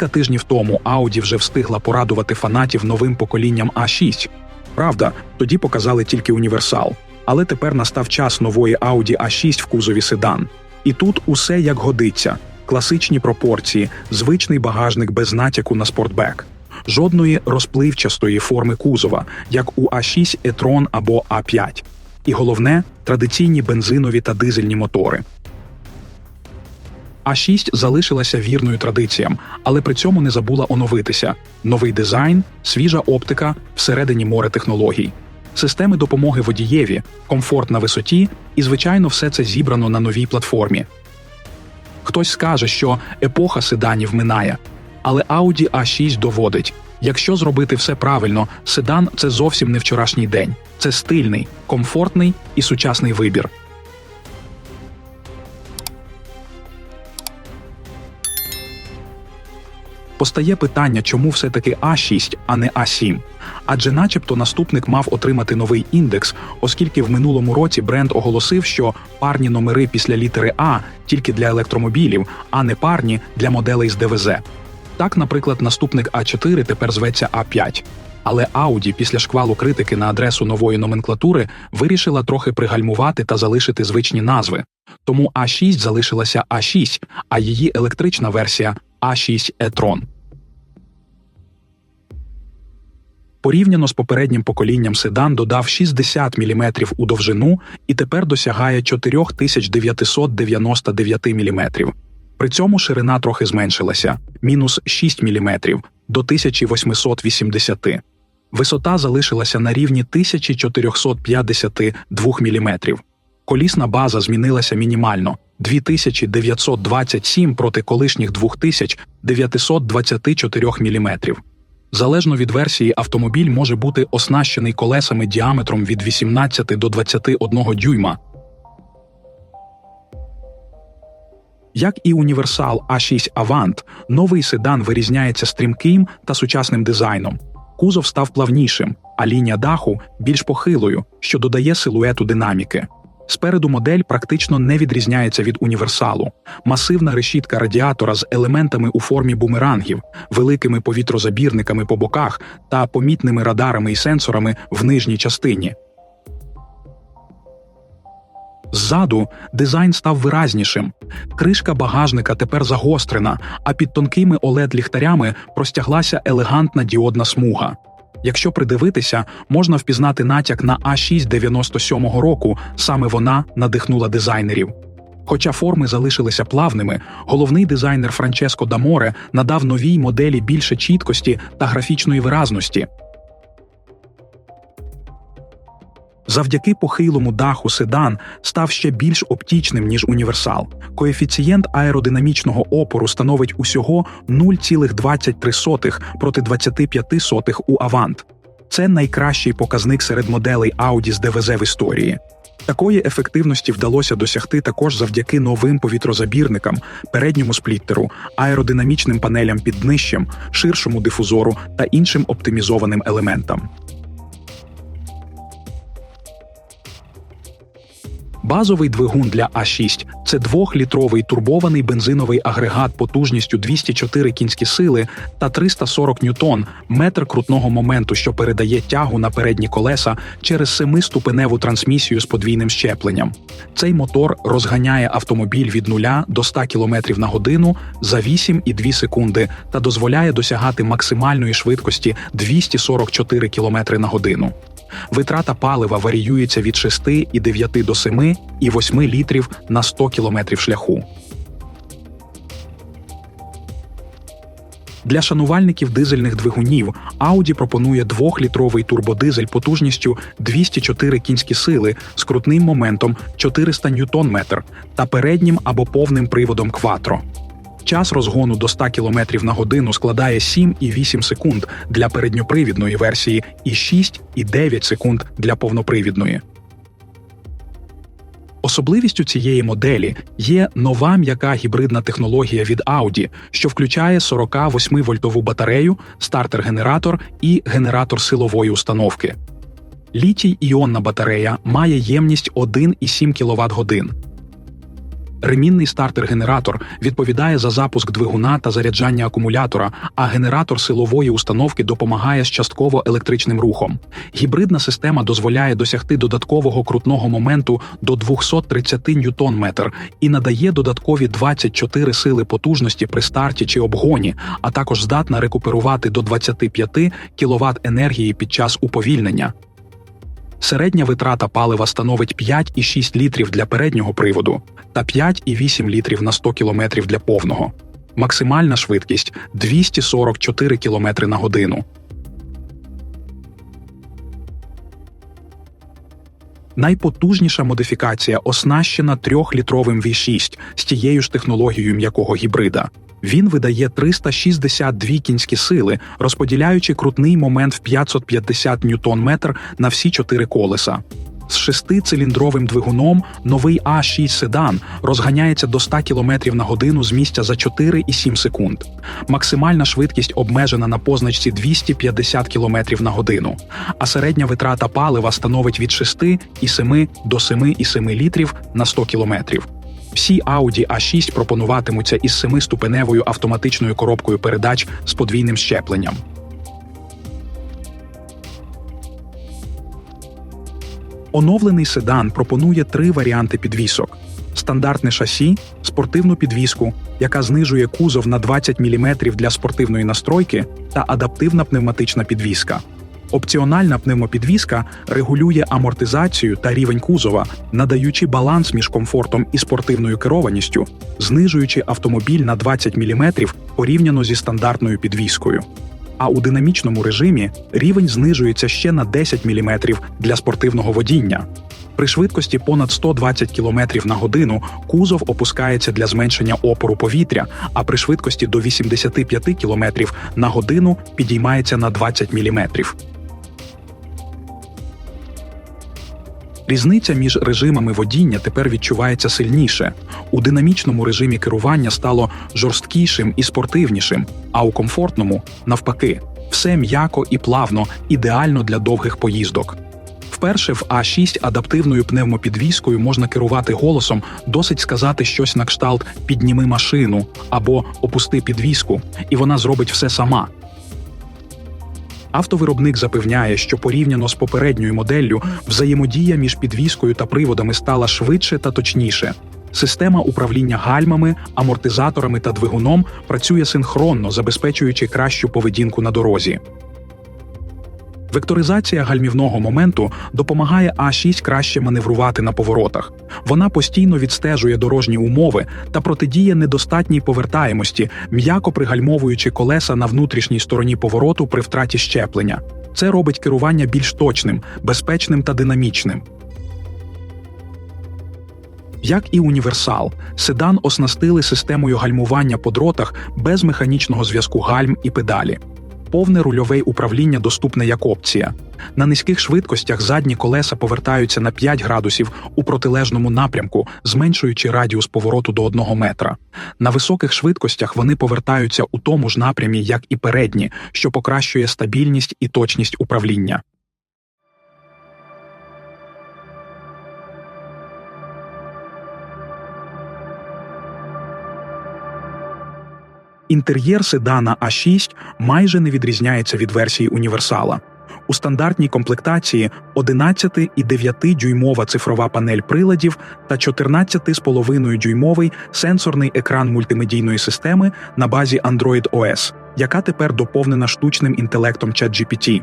Кілька тижнів тому Audi вже встигла порадувати фанатів новим поколінням А6. Правда, тоді показали тільки універсал, але тепер настав час нової Audi A6 в кузові седан. І тут усе як годиться: класичні пропорції, звичний багажник без натяку на спортбек, жодної розпливчастої форми кузова, як у А6 e-tron або А5. І головне традиційні бензинові та дизельні мотори. А6 залишилася вірною традиціям, але при цьому не забула оновитися: новий дизайн, свіжа оптика, всередині море технологій, системи допомоги водієві, комфорт на висоті, і, звичайно, все це зібрано на новій платформі. Хтось скаже, що епоха седанів минає, але Audi A6 доводить. Якщо зробити все правильно, седан це зовсім не вчорашній день. Це стильний, комфортний і сучасний вибір. Постає питання, чому все-таки А6, а не А7. Адже, начебто, наступник мав отримати новий індекс, оскільки в минулому році бренд оголосив, що парні номери після літери А тільки для електромобілів, а не парні для моделей з ДВЗ. Так, наприклад, наступник А4 тепер зветься А5. Але Audi після шквалу критики на адресу нової номенклатури вирішила трохи пригальмувати та залишити звичні назви. Тому А6 залишилася А6, а її електрична версія А6 e-tron. Порівняно з попереднім поколінням седан додав 60 мм у довжину і тепер досягає 4999 мм. При цьому ширина трохи зменшилася мінус 6 мм до 1880 Висота залишилася на рівні 1452 мм. Колісна база змінилася мінімально 2927 проти колишніх 2924 мм. Залежно від версії, автомобіль може бути оснащений колесами діаметром від 18 до 21 дюйма. Як і універсал А6 Avant, новий седан вирізняється стрімким та сучасним дизайном. Кузов став плавнішим, а лінія даху більш похилою, що додає силуету динаміки. Спереду модель практично не відрізняється від універсалу. Масивна решітка радіатора з елементами у формі бумерангів, великими повітрозабірниками по боках та помітними радарами і сенсорами в нижній частині. Ззаду дизайн став виразнішим. Кришка багажника тепер загострена, а під тонкими oled ліхтарями простяглася елегантна діодна смуга. Якщо придивитися, можна впізнати натяк на А6 97-го року, саме вона надихнула дизайнерів. Хоча форми залишилися плавними, головний дизайнер Франческо Даморе надав новій моделі більше чіткості та графічної виразності. Завдяки похилому даху седан став ще більш оптічним, ніж універсал. Коефіцієнт аеродинамічного опору становить усього 0,23 проти 25 у Avant. Це найкращий показник серед моделей Audi з ДВЗ в історії. Такої ефективності вдалося досягти також завдяки новим повітрозабірникам, передньому спліттеру, аеродинамічним панелям під днищем, ширшому дифузору та іншим оптимізованим елементам. Базовий двигун для А6 це двохлітровий турбований бензиновий агрегат потужністю 204 кінські сили та 340 ньютон, метр крутного моменту, що передає тягу на передні колеса через семиступеневу трансмісію з подвійним щепленням. Цей мотор розганяє автомобіль від 0 до 100 км на годину за 8,2 секунди та дозволяє досягати максимальної швидкості 244 км на годину. Витрата палива варіюється від 6,9 до 7 і 8 літрів на 100 кілометрів шляху. Для шанувальників дизельних двигунів Audi пропонує 2-літровий турбодизель потужністю 204 кінські сили з крутним моментом 400 ньютон-метр та переднім або повним приводом Quattro. Час розгону до 100 км на годину складає 7,8 секунд для передньопривідної версії і 6,9 секунд для повнопривідної. Особливістю цієї моделі є нова м'яка гібридна технологія від Audi, що включає 48-вольтову батарею, стартер-генератор і генератор силової установки. Літій іонна батарея має ємність 1,7 кВт годин. Ремінний стартер-генератор відповідає за запуск двигуна та заряджання акумулятора, а генератор силової установки допомагає з частково електричним рухом. Гібридна система дозволяє досягти додаткового крутного моменту до 230 ньютон-метр і надає додаткові 24 сили потужності при старті чи обгоні, а також здатна рекуперувати до 25 кВт енергії під час уповільнення. Середня витрата палива становить 5,6 літрів для переднього приводу та 5,8 літрів на 100 км для повного. Максимальна швидкість 244 км на годину. Найпотужніша модифікація оснащена 3-літровим V6 з тією ж технологією м'якого гібрида. Він видає 362 кінські сили, розподіляючи крутний момент в 550 ньютон-метр на всі чотири колеса. З шестициліндровим двигуном новий А6 седан розганяється до 100 км на годину з місця за 4,7 секунд. Максимальна швидкість обмежена на позначці 250 км на годину, а середня витрата палива становить від 6,7 до 7,7 літрів на 100 км. Всі Audi A6 пропонуватимуться із семиступеневою автоматичною коробкою передач з подвійним щепленням. Оновлений седан пропонує три варіанти підвісок: стандартне шасі, спортивну підвіску, яка знижує кузов на 20 мм для спортивної настройки, та адаптивна пневматична підвіска. Опціональна пневмопідвізка регулює амортизацію та рівень кузова, надаючи баланс між комфортом і спортивною керованістю, знижуючи автомобіль на 20 мм порівняно зі стандартною підвіскою. А у динамічному режимі рівень знижується ще на 10 мм для спортивного водіння. При швидкості понад 120 км на годину кузов опускається для зменшення опору повітря, а при швидкості до 85 км на годину підіймається на 20 мм. Різниця між режимами водіння тепер відчувається сильніше. У динамічному режимі керування стало жорсткішим і спортивнішим, а у комфортному навпаки, все м'яко і плавно, ідеально для довгих поїздок. Вперше в А6 адаптивною пневмопідвіскою можна керувати голосом, досить сказати щось на кшталт підніми машину або опусти підвіску, і вона зробить все сама. Автовиробник запевняє, що порівняно з попередньою моделлю взаємодія між підвіскою та приводами стала швидше та точніше. Система управління гальмами, амортизаторами та двигуном працює синхронно, забезпечуючи кращу поведінку на дорозі. Векторизація гальмівного моменту допомагає А6 краще маневрувати на поворотах. Вона постійно відстежує дорожні умови та протидіє недостатній повертаємості, м'яко пригальмовуючи колеса на внутрішній стороні повороту при втраті щеплення. Це робить керування більш точним, безпечним та динамічним. Як і універсал, седан оснастили системою гальмування по дротах без механічного зв'язку гальм і педалі повне рульове управління доступне як опція. На низьких швидкостях задні колеса повертаються на 5 градусів у протилежному напрямку, зменшуючи радіус повороту до 1 метра. На високих швидкостях вони повертаються у тому ж напрямі, як і передні, що покращує стабільність і точність управління. Інтер'єр седана А6 майже не відрізняється від версії універсала. У стандартній комплектації 11,9 дюймова цифрова панель приладів та 14,5 дюймовий сенсорний екран мультимедійної системи на базі Android OS, яка тепер доповнена штучним інтелектом ChatGPT.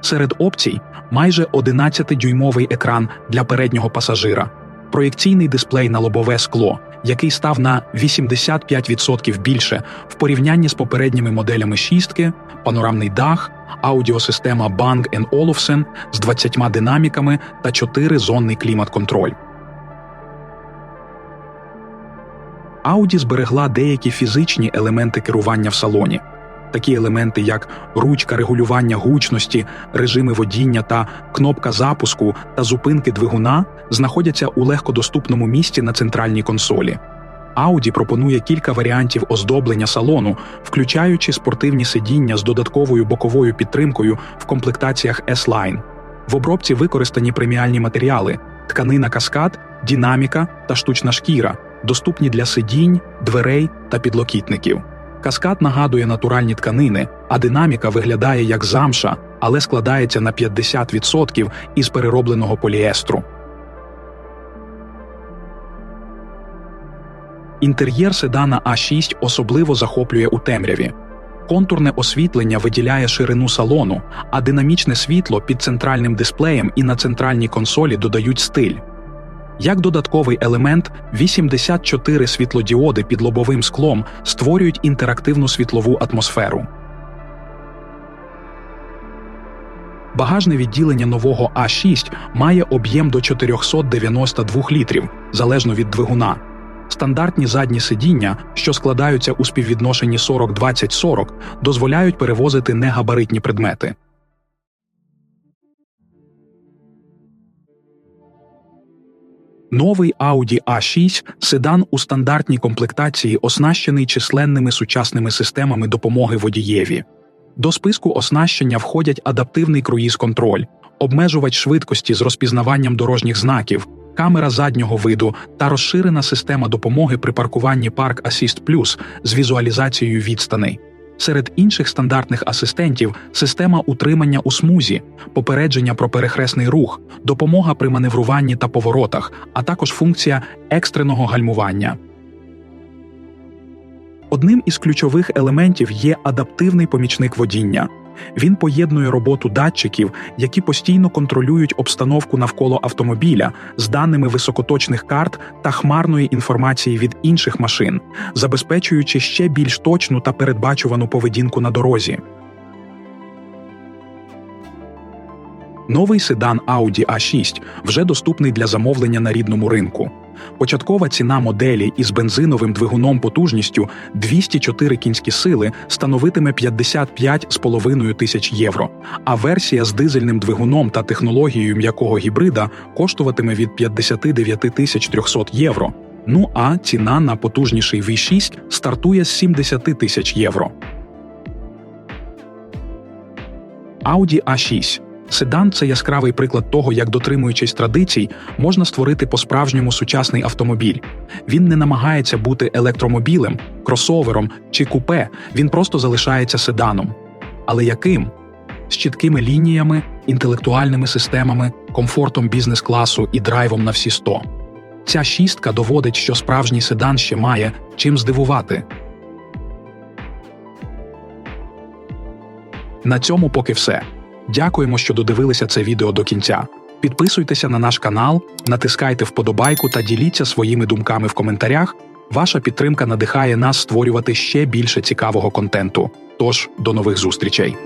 Серед опцій майже 11-дюймовий екран для переднього пасажира, проєкційний дисплей на лобове скло який став на 85% більше в порівнянні з попередніми моделями шістки, панорамний дах, аудіосистема Bang Olufsen з 20 динаміками та 4-зонний клімат-контроль. Audi зберегла деякі фізичні елементи керування в салоні такі елементи, як ручка регулювання гучності, режими водіння та кнопка запуску та зупинки двигуна, знаходяться у легкодоступному місці на центральній консолі. Audi пропонує кілька варіантів оздоблення салону, включаючи спортивні сидіння з додатковою боковою підтримкою в комплектаціях S-Line. В обробці використані преміальні матеріали, тканина каскад динаміка та штучна шкіра, доступні для сидінь, дверей та підлокітників. Каскад нагадує натуральні тканини, а динаміка виглядає як замша, але складається на 50% із переробленого поліестру. Інтер'єр седана А6 особливо захоплює у темряві. Контурне освітлення виділяє ширину салону, а динамічне світло під центральним дисплеєм і на центральній консолі додають стиль. Як додатковий елемент, 84 світлодіоди під лобовим склом створюють інтерактивну світлову атмосферу. Багажне відділення нового А6 має об'єм до 492 літрів, залежно від двигуна. Стандартні задні сидіння, що складаються у співвідношенні 40-20-40, дозволяють перевозити негабаритні предмети. Новий Audi A6 – седан у стандартній комплектації, оснащений численними сучасними системами допомоги водієві. До списку оснащення входять адаптивний круїз-контроль, обмежувач швидкості з розпізнаванням дорожніх знаків, камера заднього виду та розширена система допомоги при паркуванні Park Assist Plus з візуалізацією відстаней. Серед інших стандартних асистентів система утримання у смузі, попередження про перехресний рух, допомога при маневруванні та поворотах, а також функція екстреного гальмування. Одним із ключових елементів є адаптивний помічник водіння. Він поєднує роботу датчиків, які постійно контролюють обстановку навколо автомобіля з даними високоточних карт та хмарної інформації від інших машин, забезпечуючи ще більш точну та передбачувану поведінку на дорозі. Новий седан Audi A6 вже доступний для замовлення на рідному ринку. Початкова ціна моделі із бензиновим двигуном потужністю 204 кінські сили становитиме 55,5 тисяч євро, а версія з дизельним двигуном та технологією м'якого гібрида коштуватиме від 59 тисяч 300 євро. Ну а ціна на потужніший V6 стартує з 70 тисяч євро. Audi A6 Седан це яскравий приклад того, як, дотримуючись традицій, можна створити по-справжньому сучасний автомобіль. Він не намагається бути електромобілем, кросовером чи купе, він просто залишається седаном. Але яким? З чіткими лініями, інтелектуальними системами, комфортом бізнес-класу і драйвом на всі 100. Ця шістка доводить, що справжній седан ще має чим здивувати. На цьому поки все. Дякуємо, що додивилися це відео до кінця. Підписуйтеся на наш канал, натискайте вподобайку та діліться своїми думками в коментарях. Ваша підтримка надихає нас створювати ще більше цікавого контенту. Тож до нових зустрічей.